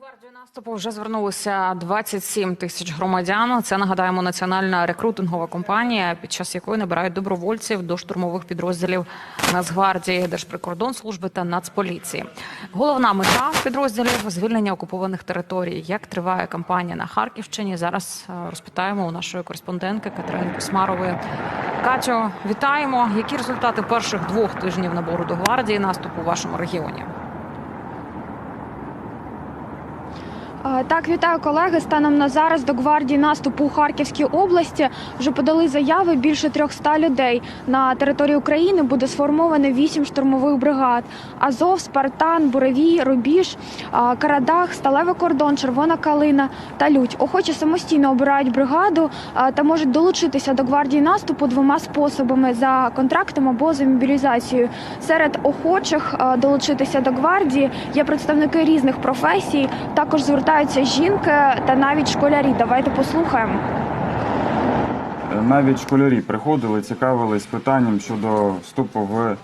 гвардію наступу вже звернулося 27 тисяч громадян. Це нагадаємо національна рекрутингова компанія, під час якої набирають добровольців до штурмових підрозділів Нацгвардії, Держприкордонслужби та Нацполіції. Головна мета підрозділів звільнення окупованих територій. Як триває кампанія на Харківщині? Зараз е, розпитаємо у нашої кореспондентки Катерини Космарової. Катю, вітаємо. Які результати перших двох тижнів набору до гвардії наступу у вашому регіоні? Так, вітаю колеги. Станом на зараз до гвардії наступу у Харківській області вже подали заяви більше 300 людей. На території України буде сформовано 8 штурмових бригад: Азов, Спартан, Буревій, Рубіж, е, Карадах, Сталевий кордон, Червона Калина та Лють. Охочі самостійно обирають бригаду е, та можуть долучитися до гвардії наступу двома способами: за контрактом або за мобілізацією. Серед охочих е, долучитися до гвардії є представники різних професій. Також звертаються жінки та навіть школярі. Давайте послухаємо. Навіть школярі приходили, цікавились питанням щодо вступу в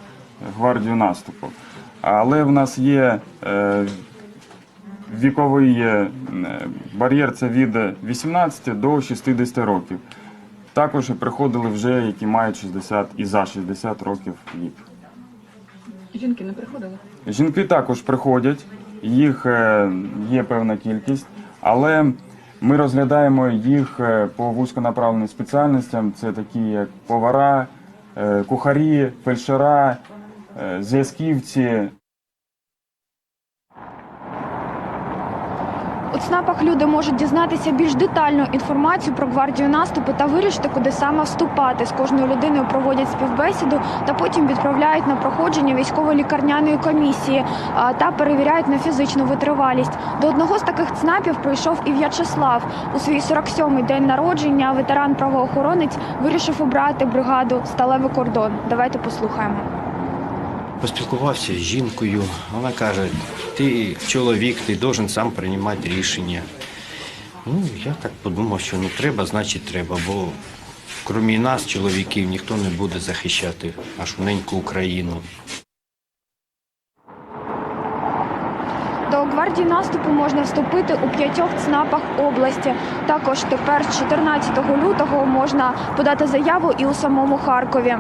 гвардію наступу. Але в нас є е, віковий е, бар'єр це від 18 до 60 років. Також приходили вже, які мають 60 і за 60 років вік. Жінки не приходили? Жінки також приходять, їх е, є певна кількість, але ми розглядаємо їх е, по вузьконаправленим спеціальностям. Це такі як повара, е, кухарі, фельдшера, зв'язківці. У ЦНАПах люди можуть дізнатися більш детальну інформацію про гвардію наступу та вирішити, куди саме вступати. З кожною людиною проводять співбесіду та потім відправляють на проходження військово-лікарняної комісії та перевіряють на фізичну витривалість. До одного з таких ЦНАПів прийшов і В'ячеслав. У свій 47-й день народження ветеран-правоохоронець вирішив обрати бригаду Сталевий кордон. Давайте послухаємо. Поспілкувався з жінкою. Вона каже: ти чоловік, ти должен сам приймати рішення. Ну, я так подумав, що ну треба, значить треба, бо крім нас, чоловіків, ніхто не буде захищати нашу неньку Україну. До гвардії наступу можна вступити у п'ятьох ЦНАПах області. Також тепер 14 лютого можна подати заяву і у самому Харкові.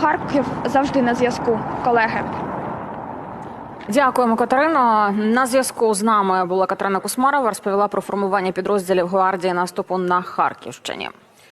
Харків завжди на зв'язку, колеги. Дякуємо, Катерино. На зв'язку з нами була Катерина Кусмарова. Розповіла про формування підрозділів гвардії наступу на Харківщині.